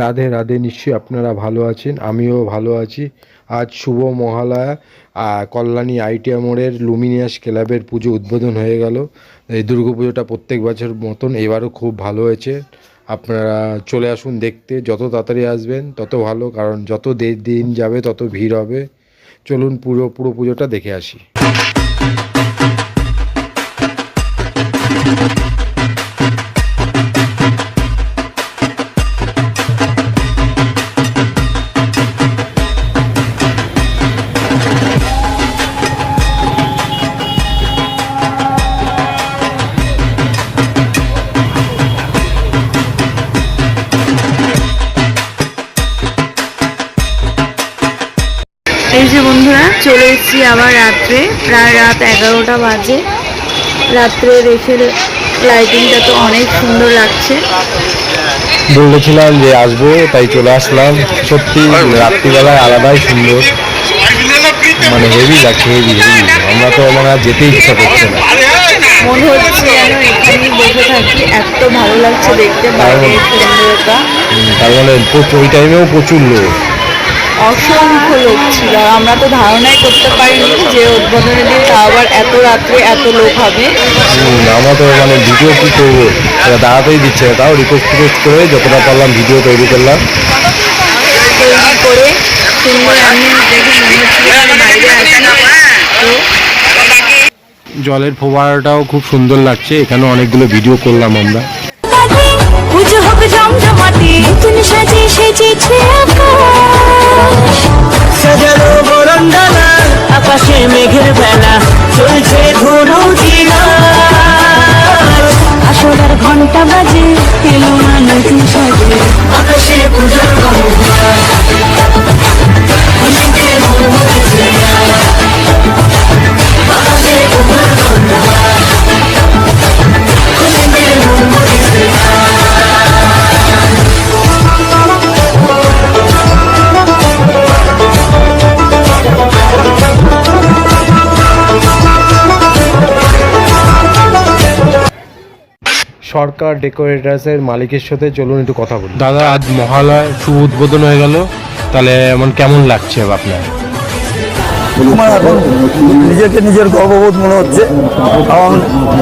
রাধে রাধে, নিশ্চয়ই আপনারা ভালো আছেন, আমিও ভালো আছি। আজ শুভ মহালয়া কল্যাণী আইটিআ মোড়ের লুমিনিয়াস ক্লাবের পুজো উদ্বোধন হয়ে গেল। এই দুর্গা পুজোটা প্রত্যেক বছর মতন এবারও খুব ভালো হয়েছে। আপনারা চলে আসুন দেখতে, যত তাড়াতাড়ি আসবেন, তত ভালো, কারণ যত দিন যাবে, তত ভিড় হবে। চলুন পুরো পুরো পুজোটা দেখে আসি। এই যে বন্ধুরা চলে এসেছি আবার রাত্রে প্রায় রাত এগারোটা বাজে। রাত্রে রেখে লাইটিংটা তো অনেক সুন্দর লাগছে। বলেছিলাম যে আসব তাই চলে আসলাম। সত্যি রাত্রিবেলায় আলাদাই সুন্দর। মানে হেভি লাগছে হেভি হেভি আমরা তো মানে আর যেতে ইচ্ছা করছে না। মনে হচ্ছে যেন এখানেই বসে থাকি এত ভালো লাগছে দেখতে বাইরের সুন্দরতা। তার মানে ওই টাইমেও প্রচুর লোক। অসংখ্য লোক ছিল। আর আমরা তো ধারণাই করতে পারিনি যে উদ্বোধনের দিন তা আবার এত রাত্রে এত লোক হবে। আমরা তো মানে ভিডিও কী করব? ওরা দাঁড়াতেই দিচ্ছে না। তাও রিকোয়েস্ট টিকোয়েস্ট করে যতটা পারলাম ভিডিও তৈরি করলাম। তৈরি করে সুন্দর আমি দেখে মনে হচ্ছিল বাইরে আসি তো জলের ফোয়ারাটাও খুব সুন্দর লাগছে। এখানে অনেকগুলো ভিডিও করলাম আমরা। পুজো হবে নতুন সাজে সেজেছে। আকাশ বরণ ডালা আকাশে মেঘের বেলা চলছে সরকার ডেকোরেটার্সের মালিকের সাথে চলুন একটু কথা বলি। দাদা আজ মহালয় শুভ উদ্বোধন হয়ে গেল। তাহলে এমন কেমন লাগছে আপনার? আমার এখন নিজেকে নিজের গর্ববোধ মনে হচ্ছে। কারণ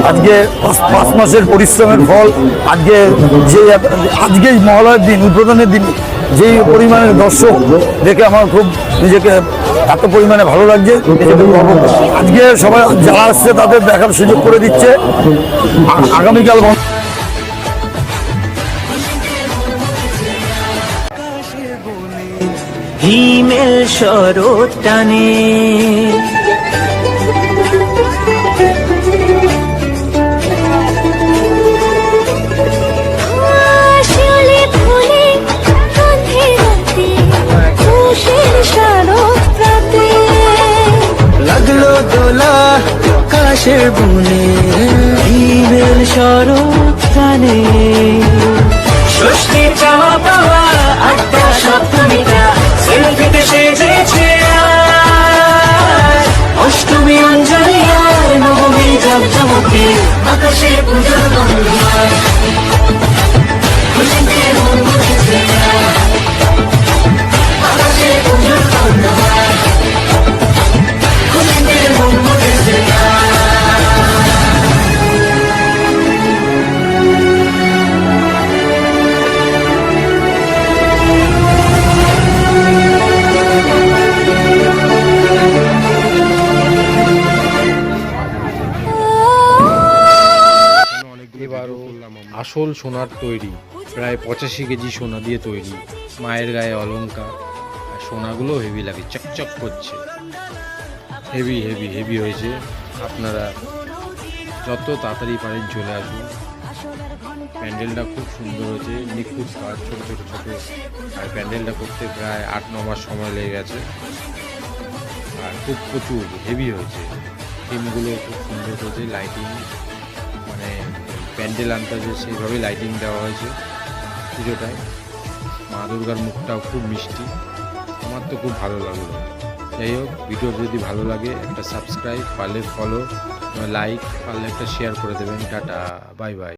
আজকে পাঁচ মাসের পরিশ্রমের ফল আজকে যে আজকেই মহালয়ের দিন উদ্বোধনের দিন যেই পরিমাণের দর্শক দেখে আমার খুব নিজেকে এত পরিমাণে ভালো লাগছে। আজকে সবাই যারা আসছে তাদের দেখার সুযোগ করে দিচ্ছে। আগামীকাল হিমেল শরৎ টানে। লাগল দোলা কাশের বুনে হিমেল শরৎ টানে। এবারও আসল সোনার তৈরি প্রায় পঁচাশি কেজি সোনা দিয়ে তৈরি মায়ের গায়ে অলংকার আর সোনাগুলো হেভি লাগে চকচক করছে। হেভি হেভি হেভি হয়েছে। আপনারা যত তাড়াতাড়ি পারেন চলে আসুন। প্যান্ডেলটা খুব সুন্দর হয়েছে নিখুঁত কাজ ছোটো ছোটো ছোটো। আর প্যান্ডেলটা করতে প্রায় আট ন মাস সময় লেগে গেছে। আর খুব প্রচুর হেভি হয়েছে। থিমগুলো খুব সুন্দর হয়েছে লাইটিং মানে প্যান্ডেল আন্দাজে সেইভাবে লাইটিং দেওয়া হয়েছে পুজোটায়। মা দুর্গার মুখটাও খুব মিষ্টি। আমার তো খুব ভালো লাগল। যাই হোক ভিডিও যদি ভালো লাগে, একটা সাবস্ক্রাইব পারলে ফলো লাইক পারলে একটা শেয়ার করে দেবেন। Tata bye bye